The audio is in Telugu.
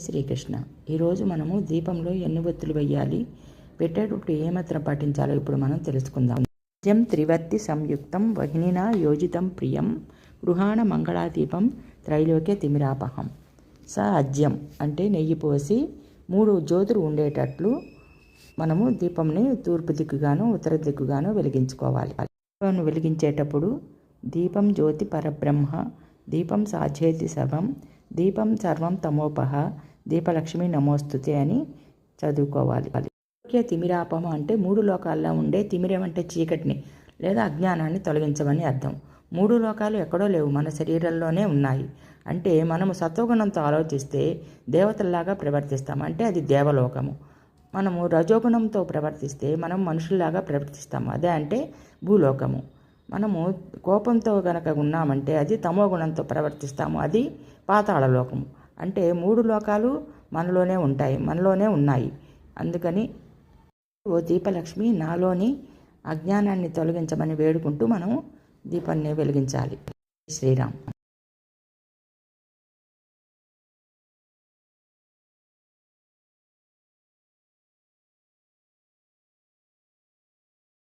శ్రీకృష్ణ. ఈరోజు మనము దీపంలో ఎన్ని ఒత్తులు వేయాలి పెట్టేటప్పుడు ఏ పాటించాలో ఇప్పుడు మనం తెలుసుకుందాం. జం త్రివర్తి సంయుక్తం వహినినా యోజితం ప్రియం గృహాణ మంగళాదీపం త్రైలోక్య తిమిరాపహం. స అజ్యం అంటే నెయ్యి పోసి మూడు జ్యోతులు ఉండేటట్లు మనము దీపంని తూర్పు దిక్కుగాను ఉత్తర దిక్కుగాను వెలిగించుకోవాలి. దీపం వెలిగించేటప్పుడు దీపం జ్యోతి పరబ్రహ్మ దీపం సాధ్యేతి సర్వం దీపం సర్వం తమోపహ దీపలక్ష్మి నమోస్తుతే అని చదువుకోవాలి. ముఖ్య తిమిరాపమ అంటే మూడు లోకాల్లో ఉండే తిమిరం అంటే చీకటిని లేదా అజ్ఞానాన్ని తొలగించమని అర్థం. మూడు లోకాలు ఎక్కడో లేవు మన శరీరంలోనే ఉన్నాయి. అంటే మనము సత్వగుణంతో ఆలోచిస్తే దేవతల్లాగా ప్రవర్తిస్తాం. అంటే అది దేవలోకము. మనము రజోగుణంతో ప్రవర్తిస్తే మనం మనుషుల్లాగా ప్రవర్తిస్తాం. అదే అంటే భూలోకము. మనము కోపంతో గనక ఉన్నామంటే అది తమోగుణంతో ప్రవర్తిస్తాము. అది పాతాళలోకము. అంటే మూడు లోకాలు మనలోనే ఉంటాయి మనలోనే ఉన్నాయి. అందుకని ఓ దీపలక్ష్మి నాలోని అజ్ఞానాన్ని తొలగించమని వేడుకుంటూ మనం దీపాన్ని వెలిగించాలి. శ్రీరామ్.